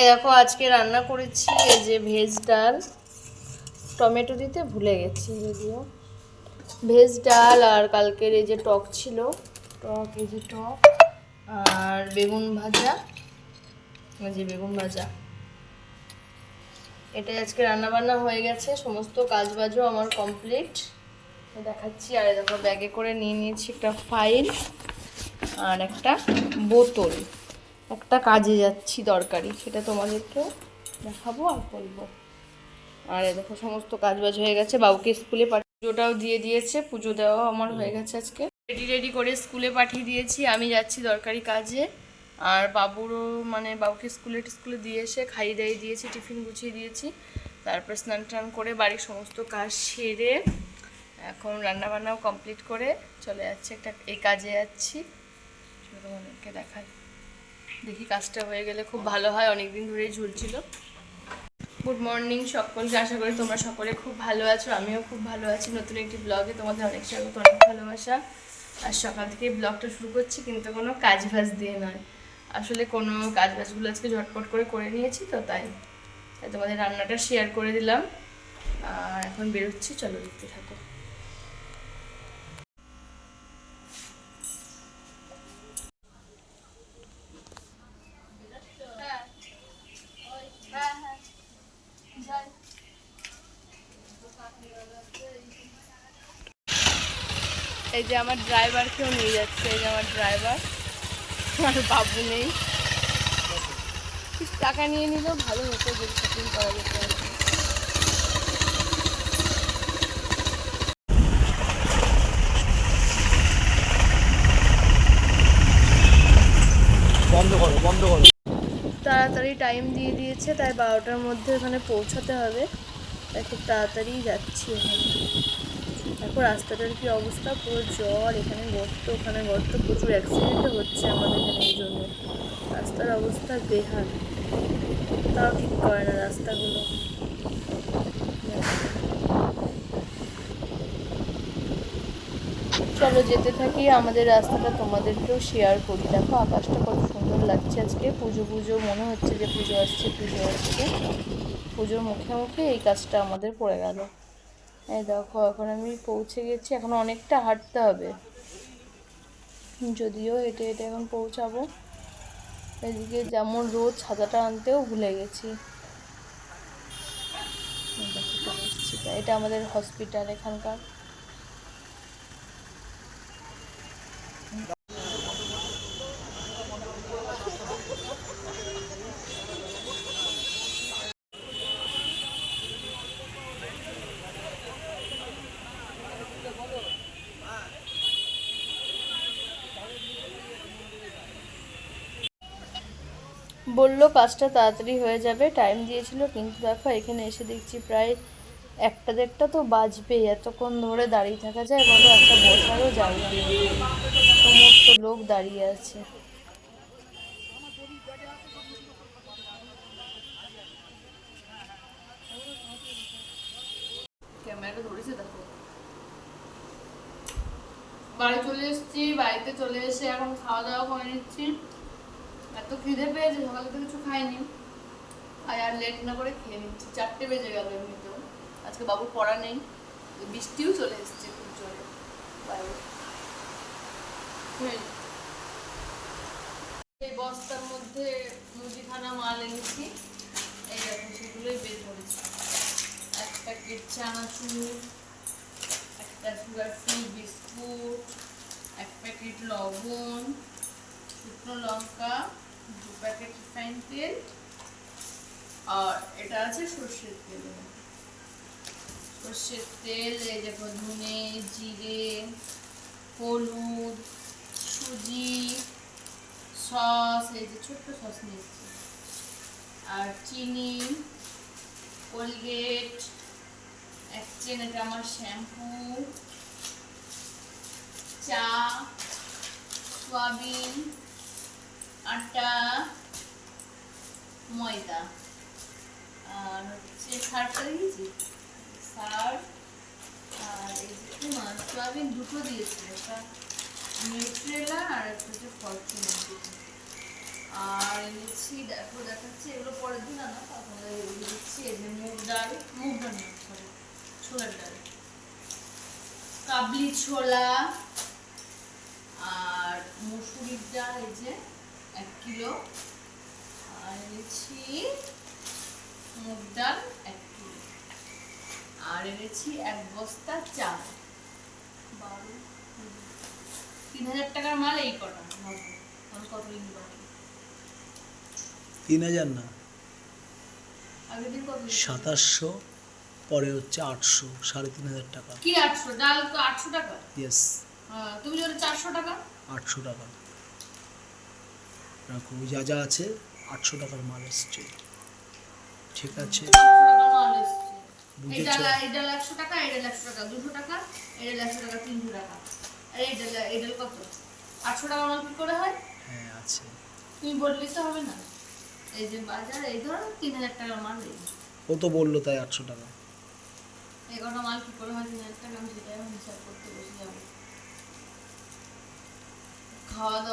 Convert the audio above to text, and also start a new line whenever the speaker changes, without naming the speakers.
এই দেখো, আজকে রান্না করেছি এই যে ভেজ ডাল। টমেটো দিতে ভুলে গেছি যদিও ভেজ ডাল আর কালকের এই যে টক ছিল, টক, এই যে টক, আর বেগুন ভাজা, এই যে বেগুন ভাজা। এটাই আজকে রান্না বান্না হয়ে গেছে, সমস্ত কাজ বাজও আমার কমপ্লিট। দেখাচ্ছি, আর দেখো, ব্যাগে করে নিয়ে নিয়েছি একটা ফাইল আর একটা বোতল। একটা কাজে যাচ্ছি দরকারি সেটা তোমাদেরকে দেখাবো আর বলব। আর দেখো সমস্ত কাজ বাজ হয়ে গেছে। বাবুকে স্কুলে পুজোটাও দিয়ে দিয়েছে। পুজো দেওয়াও আমার হয়ে গেছে আজকে। রেডি রেডি করে স্কুলে পাঠিয়ে দিয়েছি। আমি যাচ্ছি দরকারি কাজে। আর বাবুরও মানে বাবুকে স্কুলে স্কুলে দিয়ে এসে খাইয়ে দাইয়ে দিয়েছি টিফিন গুছিয়ে দিয়েছি। তারপর স্নান টান করে বাড়ির সমস্ত কাজ সেরে এখন রান্না বান্নাও কমপ্লিট করে চলে যাচ্ছে একটা এই কাজে যাচ্ছি। তোমাদেরকে দেখাই। দেখি কাজটা হয়ে গেলে খুব ভালো হয় অনেক দিন ধরেই ঝুলছিল। গুড মর্নিং সকলকে, আশা করি তোমরা সকলে খুব ভালো আছো, আমিও খুব ভালো আছি। নতুন একটি ব্লগে তোমাদের অনেক স্বাগত, অনেক ভালোবাসা। আর সকাল থেকে ব্লগটা শুরু করছি, কিন্তু কোনো কাজ ভাজ দিয়ে নয়। আসলে কোনো কাজ বাজগুলো আজকে ঝটপট করে করে নিয়েছি তো, তাই। তাই তোমাদের রান্নাটা শেয়ার করে দিলাম। আর এখন বেরোচ্ছি, চলো দেখতে থাকো। এই যে আমার ড্রাইভারকেও নিয়ে যাচ্ছে এই যে আমার ড্রাইভার আর বাবু নেই। কিছু টাকা নিয়ে নিলেও ভালো হতো যদি শপিং করা যেত আর কি।
বন্ধ করো বন্ধ করো।
তাড়াতাড়ি টাইম দিয়ে দিয়েছে তাই বারোটার মধ্যে ওখানে পৌঁছাতে হবে। খুব তাড়াতাড়ি যাচ্ছি এখানে এখন রাস্তাটার কি অবস্থা? পুরো জল এখানে গর্ত, ওখানে গর্ত, প্রচুর অ্যাক্সিডেন্ট হচ্ছে আমাদের এখানে এই জন্য। রাস্তার অবস্থা বেহাল। তাও ঠিক করে না রাস্তাগুলো। চলো যেতে থাকি, আমাদের রাস্তাটা তোমাদেরকেও শেয়ার করি। দেখো, আকাশটা কত সুন্দর লাগছে আজকে। পুজো পুজো, মনে হচ্ছে যে পুজো আসছে পুজো আসছে। পুজোর মুখে মুখে এই কাজটা আমাদের পড়ে গেল। এই দেখো, এখন আমি পৌঁছে গেছি, এখন অনেকটা হাঁটতে হবে। যদিও হেঁটে হেঁটে এখন পৌঁছাবো। এদিকে যেমন রোজ ছাতাটা আনতেও ভুলে গেছি। এটা আমাদের হসপিটাল এখানকার। বলল কাজটা তাড়াতাড়ি হয়ে যাবে টাইম দিয়েছিল, কিন্তু দেখো, এখানে এসে দেখছি প্রায় একটা দেড়টা তো বাজবেই। এতক্ষণ ধরে দাঁড়িয়ে থাকা যায়, বলো, একটা বসারও নেই। সমস্ত লোক দাঁড়িয়ে আছে। বাড়ি চলে এসেছি, বাড়িতে চলে এসে এখন খাওয়া দাওয়া করে নিচ্ছি। এত খিদে পেয়েছে, সকালে তো কিছু খাইনি। আর আর লেট না করে খেয়ে নিচ্ছি। চারটে বেজে গেল এমনিতেও। আজকে বাবু পড়া নেই বৃষ্টিও চলে এসেছে খুব জোরে। বাইরে। খেয়ে এই বস্তার মধ্যে মুদিখানা মাল এনেছি। এই দেখো সেগুলোই বের করেছি। এক প্যাকেট চানাচুর একটা সুগার ফ্রি বিস্কুট, এক প্যাকেট লবণ শুকনো লঙ্কা, দু প্যাকেট রিফাইন তেল, আর এটা আছে সর্ষের তেল। সর্ষের তেল, এই দেখো ধনে, জিরে, হলুদ, সুজি, সস, এই যে ছোট্ট সস নিয়েছি। আর চিনি, কোলগেট, এক চেন, এটা আমার শ্যাম্পু, চা, সয়াবিন আটা, ময়দা। আর হচ্ছে সারটা দিয়েছি। সার আর এই যে না সয়াবিন দুটো দিয়েছি। একটা নিউট্রেলা আর একটা হচ্ছে ফরচুন আর এনেছি দেখো দেখাচ্ছি, এগুলো পরে ডাল, মুগ ডাল না সরি ছোলার ডাল। কাবলি ছোলা আর মুসুরির ডাল, এই যে এক কিলো। আর এনেছি মুগ ডাল এক কিলো। আর এনেছি এক বস্তা চাল। বারো তিন হাজার টাকার মাল এই কটা। কত
তিন হাজার না। সাতাশশো পরে হচ্ছে আটশো সাড়ে তিন হাজার টাকা।
কি আটশো? ডাল তো আটশো টাকা?
ইয়েস
হ্যাঁ, তুমি চারশো টাকা।
আটশো টাকা। রাখো যা যা আছে আটশো টাকার মাল এসছে। ঠিক আছে?
আটশো টাকা মাল এসছে। এই
বুঝেছ
ডাল একশো টাকা এই একশো টাকা দুশো টাকা এই একশো টাকা তিনশো টাকা। আর এই ডাল কত? আটশো টাকা মাল কি করে হয়?
হ্যাঁ আছে।
তুমি বললে তো হবে না। এই যে বাজার এই ধরো তিন হাজার টাকার মাল
ও তো বলল তাই আটশো টাকা।
এই কটা মাল কি করে হয় তিন হাজার টাকা? আমি সেটাই হিসাব করতে বসে যাব। খাওয়া দাওয়া